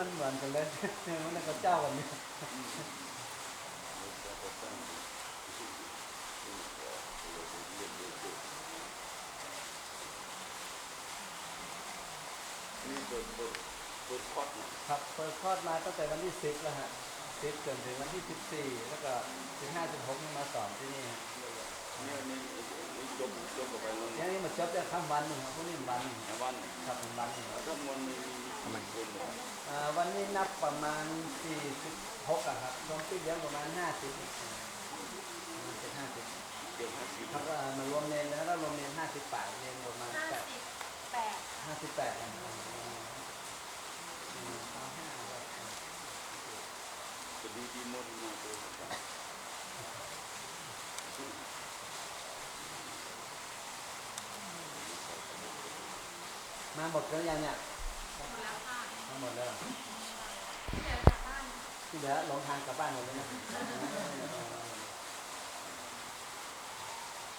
มันเหมือนกันเลย มันก็เจ้ากันนี่นี่เปิดเปิดเปิดคอร์สเนี่ยครับเปิดคลอดมาตั้งแต่วันที่สิบแล้วฮะสิบจนถึงวันที่สิบสี่แล้วก็สิบห้าสิบหกนี่มาสอนที่นี่ฮะเนี่ยนี่นี่จบจบกับไปแล้วทีนี้มาจบจะข้ามวันหนึ่งครับพวกนี้วันหนึ่งในวันครับเป็นวันหนึ่งแล้วถ้ามวลมี ทำไมคนเนี่ยอ่าวันนี้นับประมาณสี่สิบหกอะครับรวมที่เลี้ยงประมาณห้าสิบประมาณเป็นห้าสิบเกือบห้าสิบครับก็มารวมเนนแล้วก็รวมเนนห้าสิบแปดเนนประมาณห้าแปดสิบแปดห้าสิบแปดนะอืมาห้าครับจะดีดีมดมาตัวกันมาหมดแล้วยังเนี่ย หมดแล้วค่ะ มา หมดแล้วเดี๋ยวกลับบ้านที่เหลือหลงทางกลับบ้านหมดเลยนะ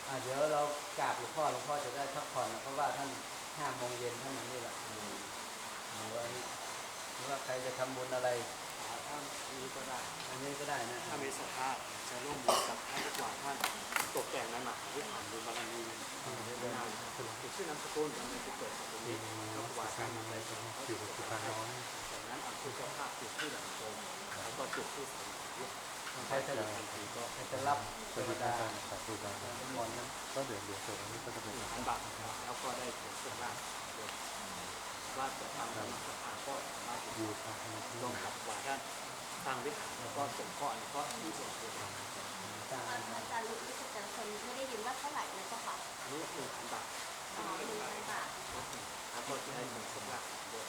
อ่าเดี๋ยวเรากราบหลวงพ่อหลวงพ่อจะได้พักผ่อนนะเพราะว่าท่านห้าโมงเย็นท่านมานี่แหละอืมหรือว่าหรือว่าใครจะทำบุญอะไรท่านนี้ก็ได้อันนี้ก็ได้นะถ้ามีศรัทธา จะร่วมมือกับท่านดีกว่าท่านตกแต่งนั้นหนักด้วยผ่านบุญบารมีงานคือชื่อนามสกุลมันจะเกิดจากตรงนี้แล้วก็วาดท่านอะไรก็อยู่กับสุภาน้อยจากนั้นอันคือเจ้าภาพจุดที่หลังโคมแล้วก็จุดที่สามด้วยใครจะใครจะรับเทวดาสาธุการทั้งหมดนะก็เดี๋ยวเดี๋ยวส่วนนี้ก็จะเป็นพันบาทแล้วก็ได้ผลสุขภาพว่าจะทำให้ศรัทธาก็สามารถอยู่ร่วมกับวาท่าน สร้างวิหารแล้วก็ส่งข้ออนุเคราะห์ที่ส่วนตัวอาจารย์อาจารย์รู้สึกจะคนไม่ได้ยินว่าเท่าไหร่นะเจ้าค่ะนี่คือพันบาทอ๋อหนึ่งพันบาทแล้วก็จะได้ผมสมรักด้วย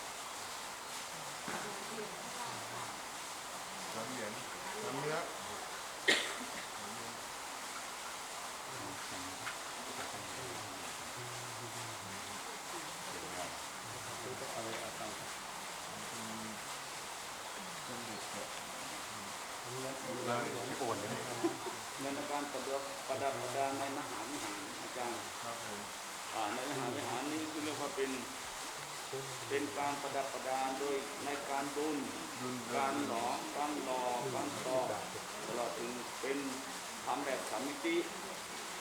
น้ำเหรียญน้ำเนื้อ ที่โอนเลยเงินการประดับประดับประดาในมหาวิหารอาจารย์ครับผมอ่าในมหาวิหารนี้คือเรียกว่าเป็นเป็นการประดับประดาโดยในการดุลดุลการหลอมการหล่อการตอกตลอดถึงเป็นทำแบบสามมิติ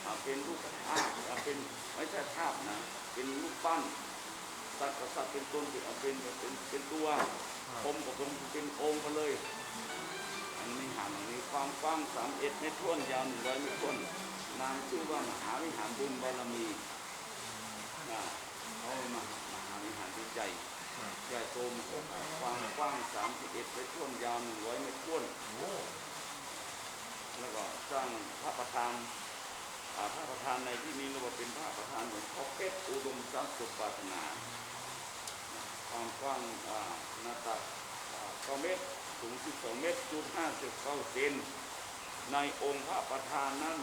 อ่าเป็นรูปภาพอ่าเป็นไม่ใช่ภาพนะเป็นรูปปั้นสัตว์กับสัตว์เป็นต้นเป็นเอาเป็นเป็นเป็นตัวองค์กับองค์เป็นองค์ไปเลย อันนี้หารอันนี้ความกว้างสามเอ็ดเมตรท่วนยาวหนึ่งร้อยเมตรท่วนนามชื่อว่ามหาวิหารบุญบารมีนะเขาเอามามหาวิหารที่ใหญ่ใหญ่โตมความกว้าง31เอ็ดเมตรท่วนยาว100เมตรท่วนแล้วก็สร้างพระประธานพระประธานในที่นี้เรียกว่าเป็นพระประธานหลวงพ่อเพชรอุดมทรัพย์สุปาถนา ความกว้างหน้าตักอ่า9เมตร สูง 12 เมตรจุด59เซนในองค์พระประธานนั้น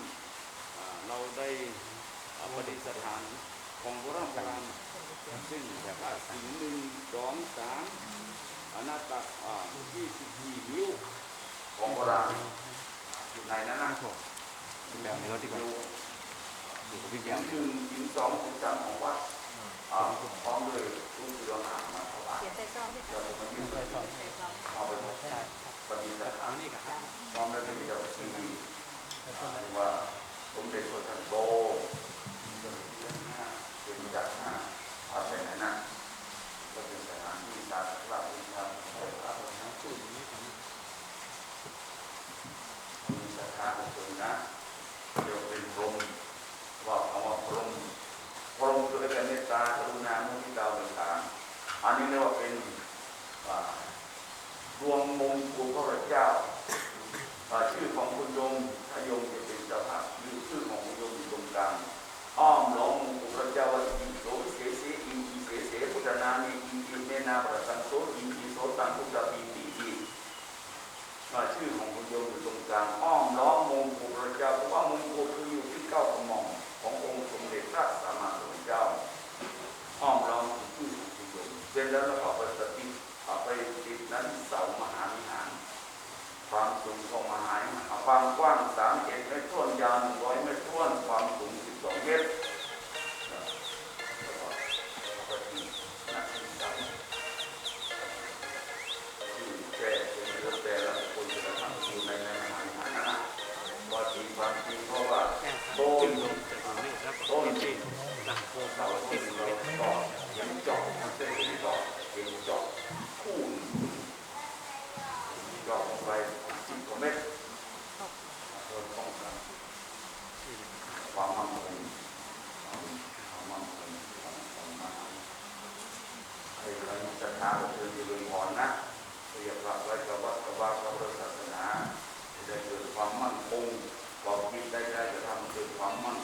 อ่าเราได้อ่าประดิษฐานของโบราณโบราณซึ่งพระสิงห์หนึ่งสองสามอนาตักอ่ายี่สิบสี่นิ้วของโบราณอยู่ในนั้นนะแบบในรถดีกว่าอยู่อยู่กับพี่อแก้ย่าวงหนึ่งหินสองหินสามของวัด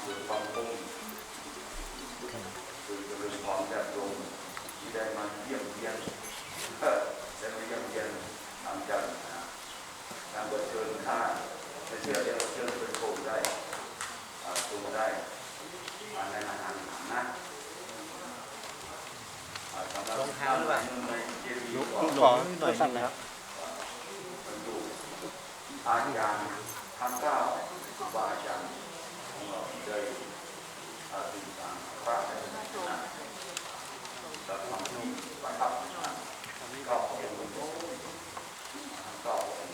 คือความคุ้มคือโดยเฉพาะแบบตรงที่ได้มาเยี่ยมเยียมได้มาเยี่ยมเยียนทำจากการเปิดเชิญข้าจะเชื่อเรียกวเชิญเป็นโคมได้ตัวได้ใอรองเท้าหรือเปล่ายุคขอหน่อยนะครับอาจารย์ท่านเจ้าบาอาจารย์ ได้อาติสังพระให้นะจะทำนี่ประทับนะก็เป็นก็เป็น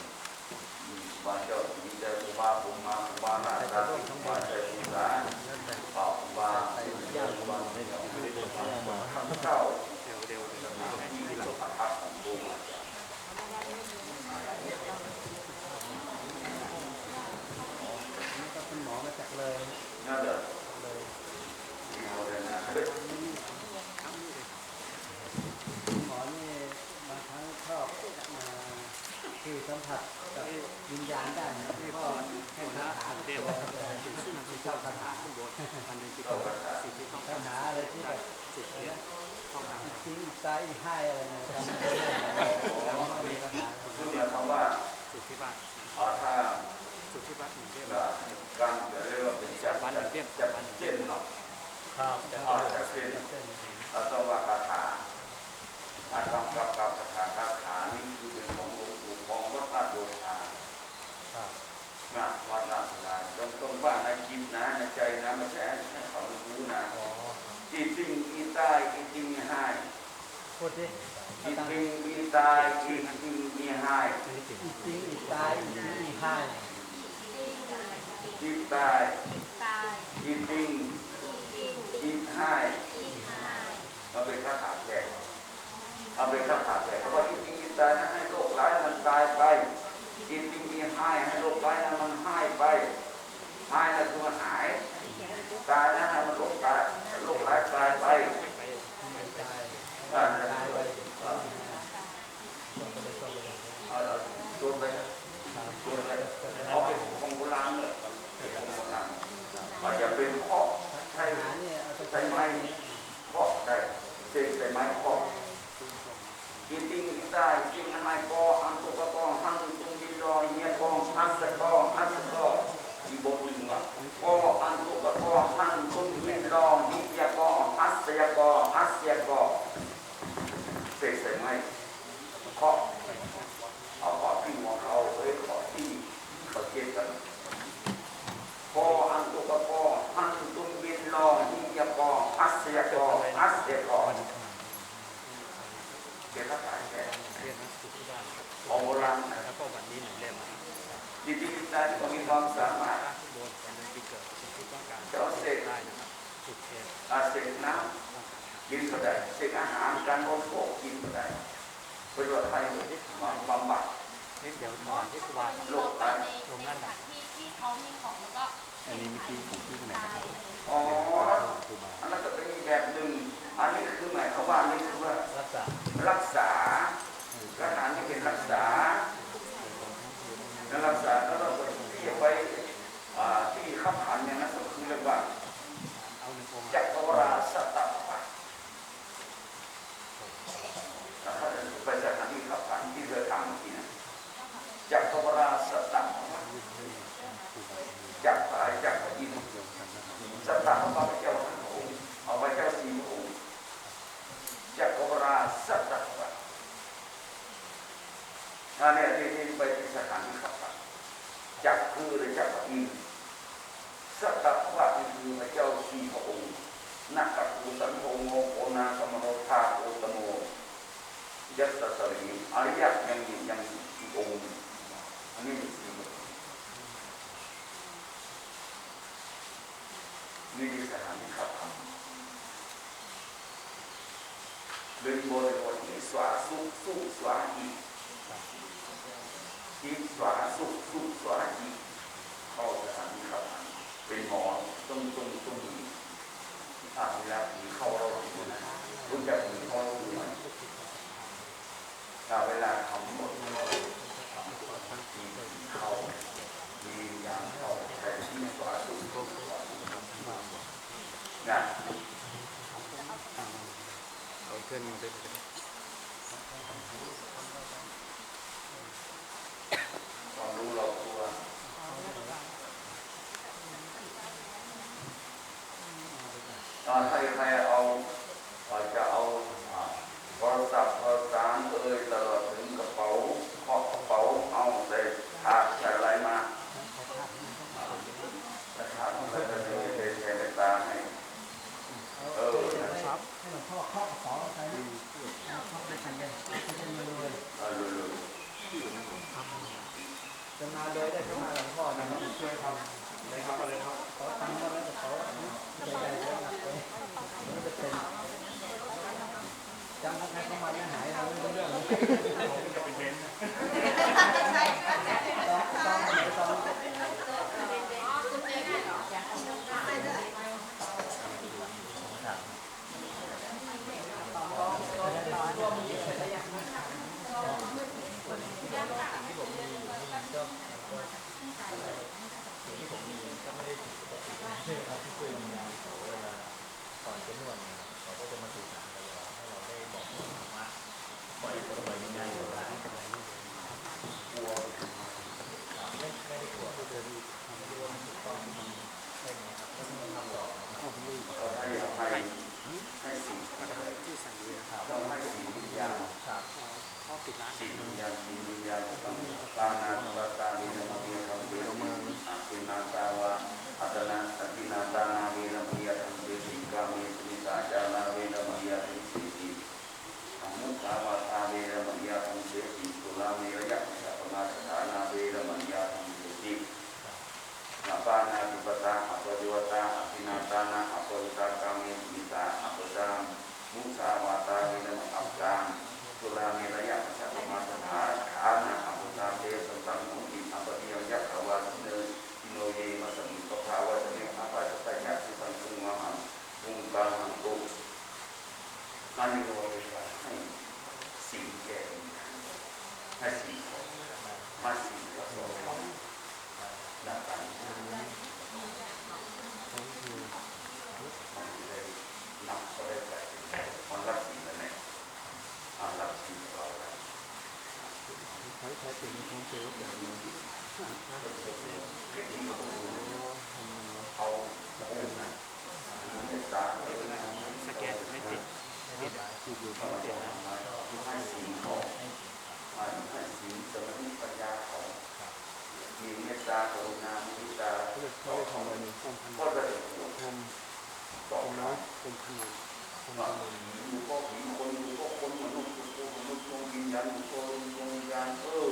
บาเจ้ามีใจอุบาอุมาอุบานาตาบาใจอุตาเป่าอุบาย่างอุบาไม่ได้เข้าเดี๋ยวเดี๋ยวที่หลังพักของบุญ พูดดิจิติงมีตายจิตริงมีหายอีติงอีตายอีติงอีหายจิตตายจิตริงจิตหายเอาเป็นข้าขาแจกเอาเป็นข้าขาแจกเพราะว่าจิตริงจิตตายนั้ให้โรคร้ายมันตายไปจิตริงมีหายให้โรคร้ายนมันหายไปหายนั่นคือมันหายตายนั้นมันโรคร้ายโรคร้ายตายไป สร้างกันวยเอาตัวไปตัวไปเอาไปของโบราณเลยของโบราเป็นเคาใช้ใช้ไม้เได้เศษใช้ไม้เครินดีได้ยินไม้เคาอันตุกกองหันตุงยินรเงียกองอัสกองอัสกองอีโบลิงก์ก็อันตุ สุสวาอีที่สวาสุสุสวาอีเข้าสถานีครับเป็นหมอต้องต้องต้องมีอ่าเวลาผีเข้าเราดูนะรู้จักผีเข้าเราดูไหมอ่าเวลาทำหมดผีเข้ามีอย่างเข้าแต่ที่สวาสุสุสวาอีนะเอาเพื่อนมาด้วยกัน ความรู้เราตัวตอน ให้ใครเอาจะเอาโทรศัพท์โทรศัพท์เอ่ยตลอดถึงกระเป๋าเคาะกระเป๋าเอาใส่ถาดใส่อะไรมาแล้วถาดแล้วจะมีเทใส่ในตาให้เออนะให้หลวงพ่อเคาะกระเป๋าใส่เคาะไปทันเลยจะเป็นมือเลยเออเลยจะมาเลยได้จะมาหลวงพ่อนะครับช่วยทำเลยครับเลยครับขอตังค์มาแล้วกระเป๋าใหญ่ๆแล้วนักเลยมัน จะเป็นจำใครเข้ามาไม่หายแล้วเรื่องเรื่อง ให้อภัยให้สิ่งที่สั่งเรือต้องให้สิ่งวิญญาณข้อปิดร้านสิ่งวิญญาณสิ่งวิญญาณต้องตานาตาตาวินามีธรรมเวรมณีอาคินาตาวะอัตนาสตินาตานาเวรมีธรรมเวสิกามีสุนิสาจานาเวรมีธรรมสิติธรรมุสาวาทาเวรมีธรรมเวสิสุลาเมระยะสัพมาสถานาเวรมีธรรมเวสินาปานาติปตาอัปปะตาอภินาตานาอัปปะตากามิมิตาอัปปะตามุสาวาตาวินัมอัปจามสุราเมรยะสัพมาสถาฐานะอัปปะตาเตสัตังมุติอัปปะเยยักขวาสเนอิโนเยมัสมิปภาวะเนอัปปะตะยักสิสังคุงมหังคุงกาหังตุอันนี้โนเยให้สิ่งแก่ให้สิ่งของมาสิ่งกับของดังนั้น นับก็ได้แต่คนรับสิ่งนั้นเนี่ยอ่ารับสิ่งเราแล้ว ใช้ใช้เป็นท้องเซลล์แบบนี้ เก็บที่เขาเอาโอ้นะเมตตาเออนะ สแกนไม่ติด ติดติดอยู่ ก็เดี๋ยวมาให้สิ่งของมาให้สิ่งสมาธิปัญญาของมีเมตตากรุณามุทิตา เขาเลยเขาเลยทำอะไรนี่ทำพัน ก็จะเป็นห่วง ท ต่อำทำ เรา น้ำเป็นพันทำ ว่า พัน ผีก็ผีคนดูก็คนมนุษย์ก็มนุษย์ดวงวิญญาณก็ดวงวิญญาณเออ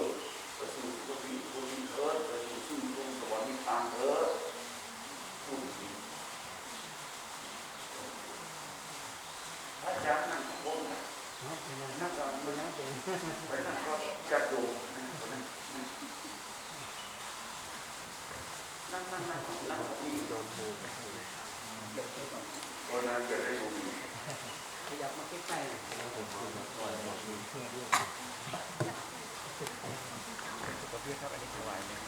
ไปสู่สุคติสุคติเถิดไปสู่ซึ่งดวงสวรรค์นิพพานเถิดพูดจริงพระอาจารย์นั่งข้างบนนะ เนาะเป็นไง นั่งก็ เป็นไงเป็น ไปนั่งก็จัดดูนั่งนั่งนั่งนั่งนี่ โดนโบ เพราะนั้นจะได้ดูขยับมาใกล้ๆหน่อยประเภทครับอันนี้ถวายเนี่ย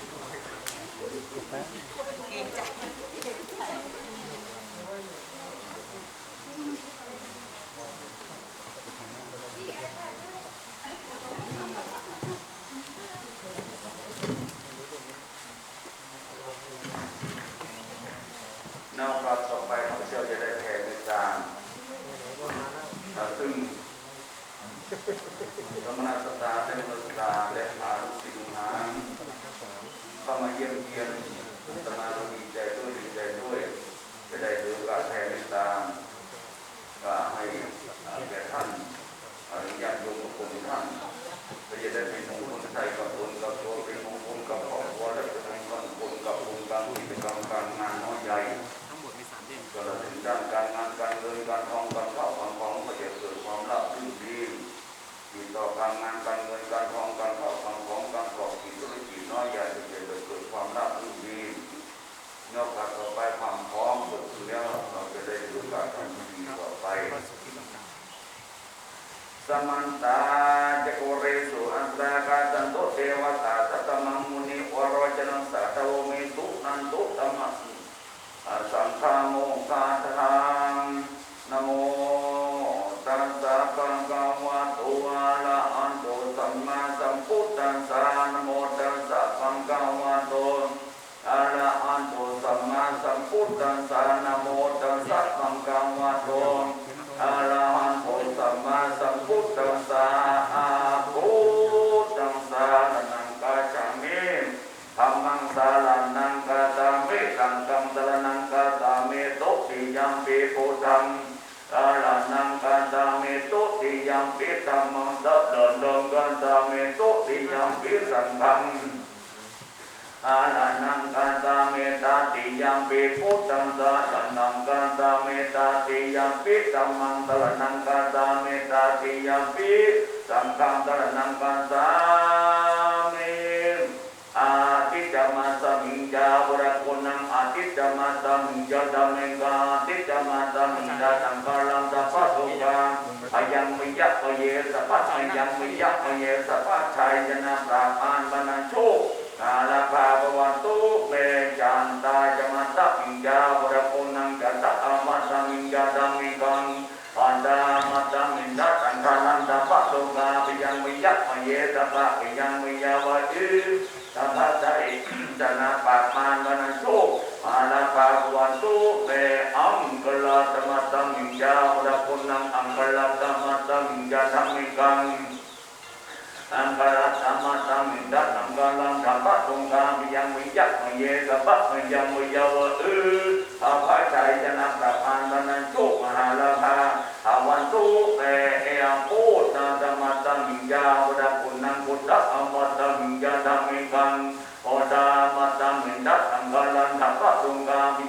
น แต่ท่านญาติโยมของท่านก็จะได้เป็นมงคลใจกับตนกับตัวเป็นมงคลกับคอบครัวและเป็นมงคลกับองค์การผู้กิจกรรมการงานน้อยใหญ่ก็จะถึงการงานการเงินการทองการเข้าความของก็จะเกิดความรับรื่นดีมีต่การงานการเงินการทองการเข้าความของการปอบธุรกิจน้อยใหญ่ก็จะเกิดความรับรื่นดีนอกจากต่อไปความพร้อมเกิดขึ้นแเราจะได้รู้การทดีต่อไป มังตาจักวเรสุอันตากาตันโตเทวตาสัตมังมุนิวรวจนังสัตวเมตุนันตุตมัสสังฆาโมกาทังนโมตัสสะภะคะวะโตอะระหะโตสัมมาสัมพุทธัสสะนโมตัสสะภะคะวะโตอะระหะโตสัมมาสัมพุทธัสสะนะโมตัสสะภะคะวะโต อะระหันโตสัมมาสัมพุทธัสสะอาพุทธัสสะนังกาจามิธัมมังสารันังกาตามิสังฆังสรนังกาตามิโตติยัมปิพุทธังสารันังกาตามิโตติยัมปิธัมมังสัพพะนังกาตามิโตติยัมปิสังฆัง อาลานังกันตาเมตาติ ยังปิพุทธังสาสนังกันตาเมตาติยังปิตัมมังตระนังกันตาเมตาติยังปิสังฆังตระนังกันตาเมอาทิจมาสมิงจาวรกุณังอาทิจมาสมิงจาดามิงกาอาทิจมาสมิงจาตังกาลังสัพพะสุกาอายังมิยัปเยสัพพะยังมิยัปเยสัพพะชัยยนะปราภานบรรณโชคกาลาภาพวันตุเมจันตาจมัตตมิงจาวรปุนังจัตตะอามัตตมิงจาดังมิกังปันดามัตตมิงดัตตังคานันตปะโลกาปิยังมิยัก มเยตปะปิยังมิยาวะจืตัพพะใจจนะปะมานวันโชกาลภาพวันตุเมอังกลาตมัตตมิงจาวรปุนังอังกลาตมัตตมิงจาดังมิกังอังกลาธรรมะธรรมิดัตอังกลังธรรมะตรงกามยังมิยักมิเยสัพพะยังมิยาวะอืออาภัยใจจะนำประพานบันโชคมาลาภาวันตุเตเออังพูดนาธรรมะธรรมิยาวดาปุนังพุทธะอมตะมิยาธรรมิกังโอดามัตตมิดัตอังกาลังธรรมะตรงกามิ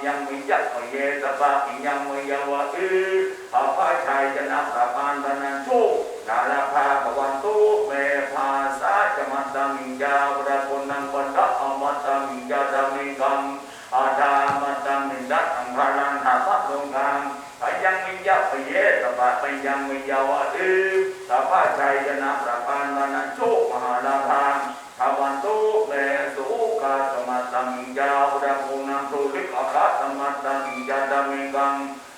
ยังมิยักมิเยสัพพะมิยังมยาวะอืออาภัยจจะนำประพานบันันโชคกาลาภาภวันตุเมภาษาจมัตตามิงยาวดาปุนังปันดะอมัตตมิงยาดามิกังอาดามัตตามิงดัตอังพาลันหาพัดลงกลางไปยังมิยะไปเยสปะไปยังมิยาวะอือสัพพะชัยจนะประปานวันันโชมหาลาภาภาวันตุเมสุกาสมัตตามิงยาวดาปุนังสุลิกอาคาสมั ตังยัดมิกัง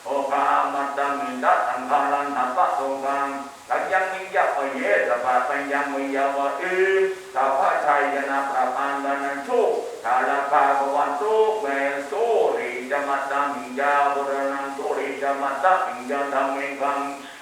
โอกามัตตามิงดัตังพาลันหาพัดลงกลางกัยังมิยะปเยสปะปัญญังมิยาวะอืสัพพะชัยยนะปะปานบันันโชกทาลาภาภวันตุเมสุริจมัตตังยาบุรนันตุริจมัตตังยาธรรมิกัง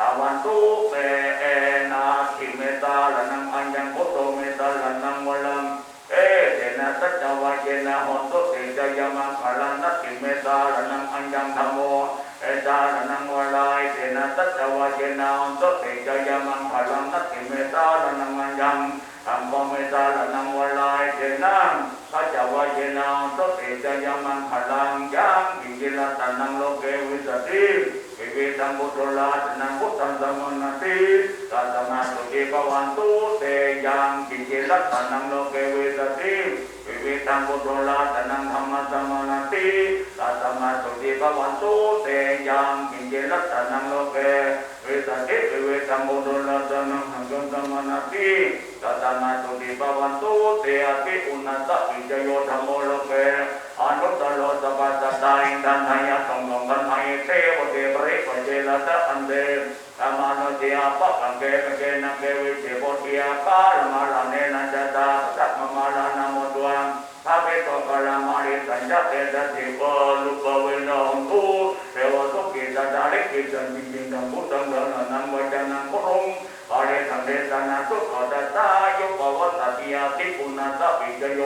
ทวันตุเปเอนาคิเมตาลนังอัญญังโคโตเมตาลนังวลังเอเตนะตัจวะเจนะหนตุเตจยมังคลันัติเมตาลนังอัญญังธรรมโมเอตาลนังวลายเตนะตัจวะเจนะหนตุเตจยมังคลันัติเมตาลนังอัญญังธรรมโมเมตาลนังวลายเตนะสัจวะเจนะหนตุเตจยมังคลังยังอิจิลตันังโลกเกวิสติ เกตังบุตรลาจนังพุทธังมณติตัสมาสุเกปวันตุเตยังกิเกลัตนังโลกเวสติวิเวตังบุตรลาจนังธรรมสมณติตัสมาสุเกปวันตุเตยังกิเกลัตนังโลกเ Tiapa Kangke Kangke Nangke Vijayo Botiaka Lamarane Nanjata Sak Mamala Namo Tuang ถ้าเป็นตัวกลามาริสัญญาเตนะติโกลุกเวนองตูเทวสุกิต งดังดาเล็กจิตดังจินดังดังพุทธังดังนันวัจังนังรุทงอาเรสัเดสนาทุกขาตตาโยปวัตตติยาติปุณณตาปิจโย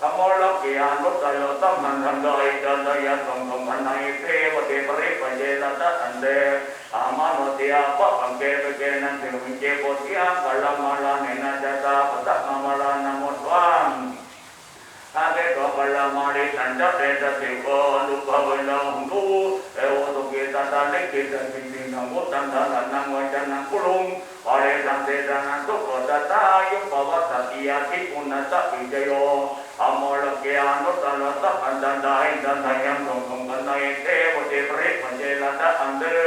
ธรรมโลกียานุตตโยตัมหันทันใดยจันตยสังสมันในเทวเทปริปเยนตะอันเดอามาโนติอาปะอังเกตเกนันเทวิเจโพธิยักัลลมาลาเนนะจัตตาปะตัมาลานามตวัง ಹಾಗೆ ಗೋಪಳ್ಳ ಮಾಡಿ ತಂಡ ಬೇಡ ಬೇಕೋ ಒಂದು ಪವನ ಉಂಟು ಒಂದು ಗೀತದಲ್ಲಿ ಗೀತ ಬಿಂದಿ ನಾವು ತಂಡ ನನ್ನ ವಚನ ಕುಳುಂ ಹಳೆ ತಂದೆ ದನಂತು ಕೊದ ತಾಯಿ ಪವ ಸತಿಯಾಗಿ ಉನ್ನತ ವಿಜಯೋ ಅಮೋಳಕ್ಕೆ ಅನು ತಲತ ಅಂದಂದಾಯಿ ದಂದಯಂ ಗೊಂಗಂ ಬಂದಾಯಿ ದೇವತೆ ಪ್ರೇ ಪಂಜೇಲದ ಅಂದರು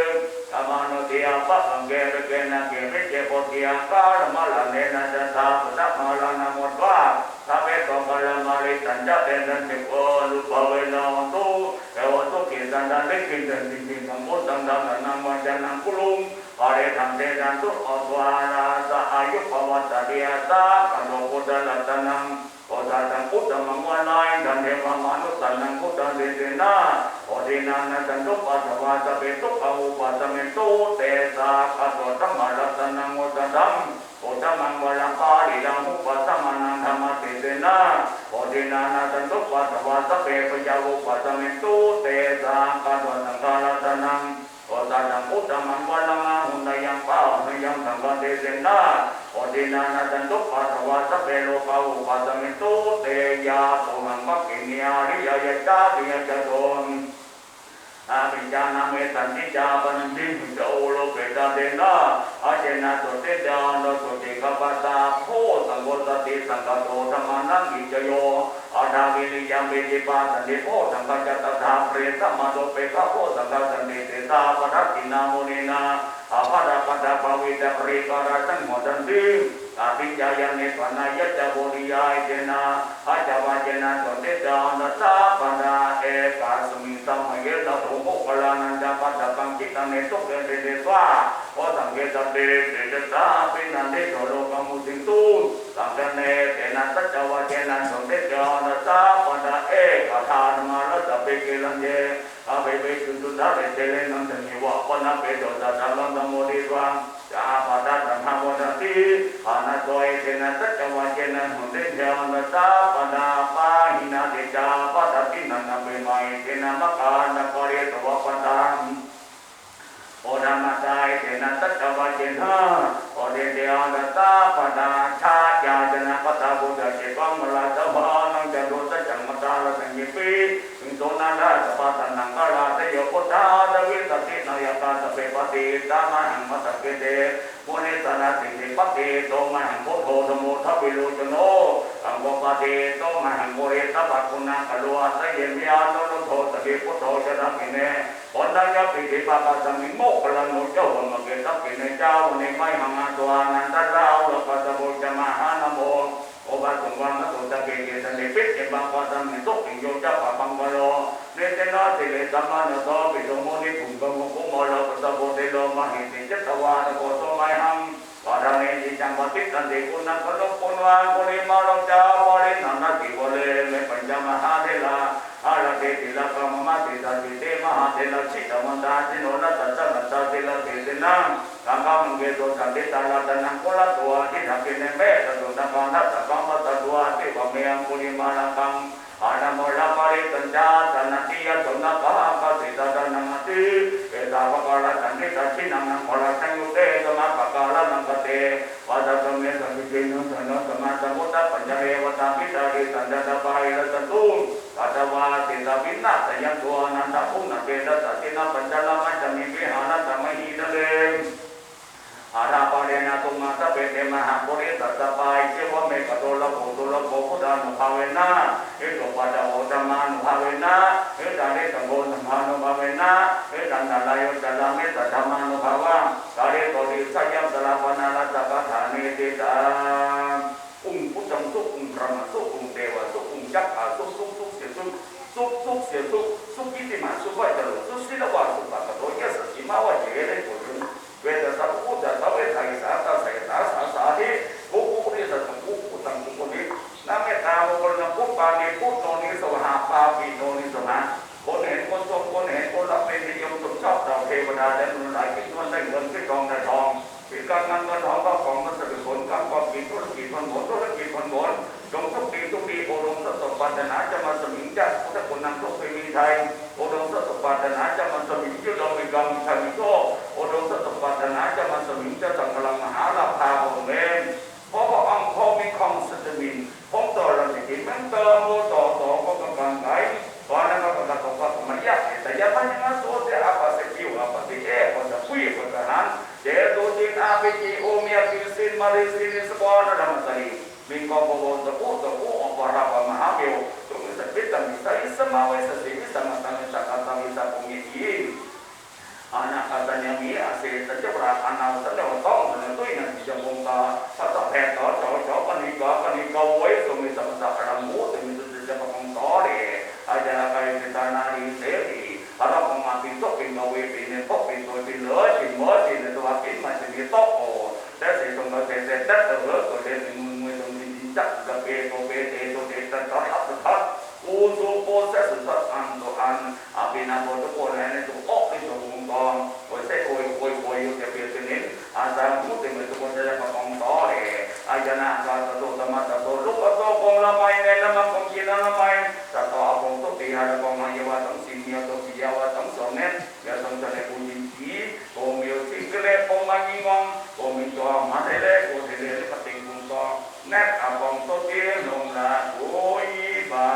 ಅಮಾನು ದೇವಪ್ಪ ಅಂಗೇರಕ್ಕೆ ನಗೆ ಬಿಟ್ಟೆ ಪೊಟ್ಟಿಯ ಕಾಳ ಮಲ ನೇನದ ಸಾಪದ ಮಲನ ಮೊಟ್ವಾ สัพเพองการมาเริตันจะเอนันติโกลุปเวลาวันโตเอวันตกิจันดันเลกินดันดิกินสัมพุทธังดังนันนังวันจนนังกุลุงปาริทังเตจันตุอัตวาราสาอายุปวัตตะเดียตาปันโนกุฏลัตตนังโอตาตังพุทธมังวาลายดันเทวมานุตันนังพุทธังเดเตนาโอเดนานันตันตุปัสสวาะเปตุอาอุปัสเมตุเตสาปัสสะธรรมรัตนังโอตังโอตังมังวาลังปาริลังอุปัสสมัน นาปอดีนานาตันตุปัสวาสเปปยาวุปัสมิตุเตสากัตตังกาลตนังโอตานังอุตมังวาลังหุนยังปาหุนยังสังกันเดเสนาปอดีนานาตันตุปัสวาสเปโลปาวุปัสมิตุเตยาตุมังมักกิเนียริยยตาติยจตุ อามิจานาเมตันติจาปันติมุจโอโลเกตาเดนะอาเจนะตุเตจานตุเตกปตาโพสังโฆติสังกโตธรรมานังกิจโยอาดาวิริยามิจิปาสันติโพสังกัจตถาเปรตมาโลเปกโพสังกัสเนติตาปนัตตินาโมเนนาอาภาดาปดาปวิตาปริการะตังโมตันติปิญญายังเนปนายตะบุริยาเจนาอาจาวาเจนะตุเดดานตาปนาเอกาสมิตามเยตะโภคลานันดาปัตตะปังกิตังเมตุเกเรเดสวาโอสังเกตเดเดจตาปินันเดโลกมุติงตูสังเกเนเตนะตัาวาเจนะตุเดดานตา เอคาทานมาลัตเปเกลังเยอาเปเปจุดุดาเปเตเลนันตนิว่าปนะเปโดตาตาลังตโมดิวังจาปะตาตันหาวนาติอานาโตเอเตนะสัจวะเจนะหุนเดียวันตาปนาปาหินาเดจาปะตตินันนเมมาเอเตนะมะขานะปะเรตวปะตังโอนามาตายเจนะสัจวะเจนะโอเดเดียนตาปนาชาจานะปะตาบุตรเจกังมะลาตะวะารสังยิปีสิงโตนาดาสปาตันนังกาลาเตโยโคตาดวิสตินายกาสเปปติตามหังมัสเกเตมุนิสนาสิสิปติโตมหังโพโทสมุทวิลูจโนอังโกปติโตมหังโมเอตปัตคุณังกลัวเตยมิอานโนโทสเบปุทโธชนะกิเนปัญญาปิติปาปัสมิโมกขลังโนเจ้าหมเกตักิเนเจ้าในไม่หังอาตวานันตะเราลปัสโบจมหานโม oba tungwa na kota kege sa lepit e bang kwa sam ni tok ping yo cha pa bang wa lo ne te na te le sa ma na to bi do mo ni pung bang mo ko mo lo ko sa bo te lo ma he te cha ta wa na ko to mai ham wa ra ne ji chang ba tik kan de ko na ko lo ko wa ko ni ma lo cha ko ni na na ki ko le me pan ja ma ha de la ha la de ti la ka ma ma te sa ti te ma ha de la chi ta ma da ti no na ta cha na ta te la te na สังฆมังเวตุสันติตาลาตนังกุลตัวที่ทำเป็นเมตตุสังานัตสังฆมัตัวที่วเมียงปุริมาลังกัอาณามลาปาริตัญญาตันติยตุนัปภาะสิตาตนังติเอตาวกาลสันติตัชินังนังกลสังยุเตตมาปะกาลนังกเตวัตตเมสันกิจินุสันนสมาสมุตตปัญญเรวตาปิตาริสันจาตาปาริรสันตุปัตาวาติตาวินาตยังตัวนันตะพุนัเกตตตินาปัญจลามัจมิวิหานัตม มหังบริสัตปายเชื่อว่าเมกโตละโกตุละโกพุทธานุภาเวนะเอ็ดตุปัจะโอดตมานุภาเวนะเอ็ตันเนตโกสัมภานุภาเวนะเอ็ดดันตลายตลาเมตธรรมานุภาวังตาเรโตดิสัยตลาปนาลตปะฐานเนติตาอุ้งพุทธังสุอุ้งพระมสุอุ้งเทวสุขุ้งจักขาสุสุสุเสียสุสุสุเสียสุสุกิติมาสุไวตลุสุสิลวาสุปัตโตยสัชิมาวัจเจเรปุรุเวทัสสุตตะเวทัยสาต บุคคลกนี่สัตว์บุกบุกสัตว์บุคคลนี้นั่ำเมตตาบุคลบุกปานีพุทโนนิสวหาปาปีโนนิสวหาคนเห็นคนชมคนเห็นคนรับเป็นนิยมสมชอบเราเทวดาและมนุษย์หลายคิดว่าได้เงินได้ทองได้ทองปิดการงานเงินทองก็ของมันสะดุดผลการความผิดธุรกิจมันหมดธุรกิจมันหมดจงทุกปีทุกปีโอรมสัตว์ปัญญาจะมาสมิงจักพุทธคุณนำทุกปีมีไทยโอรมสัตว์ปัญญาจะมาสมิงจัตเราเป็นกรรมชาติโต ถนาจะมาสมิงจะสังกลังมหาลาภาของเองเพราะว่าอังคอมีของสตมินพงต่อเราจะกินม่งเติมโมต่อต่อก็กำลังไงตอนนั้นก็กำลังตกก็มันยากแต่ยาพันยังโซเซอาปาเสกิวอาปาเสเอปาเสฟุยปาเสหันเจโตจินอาเปจิโอเมียปิสินมาริสินสปอนดัมสรี Mingko bawon tepu tepu para pamahamiw Tung isa kita misa isa maway sa sini sa matang isa katang isa pumiti Anak katanya mi asli saja berakanaw sa lewatong Menentuin na siya mungka anak katanya iya sih terjebak anak terjebak menentu yang bisa muka satu petor cocok penikah penikah woi kami sama sama ramu kami itu terjebak mengkore ada kali di di sini ada itu pindah woi pindah pindah pindah pindah pindah masih di toko dan saya tunggu saya saya terus kemudian mengumumkan menginjak ke pintu pintu itu kita terhadap untuk proses untuk antuan apa yang itu boleh แนบอาบองโตเตียนงลาโอยบา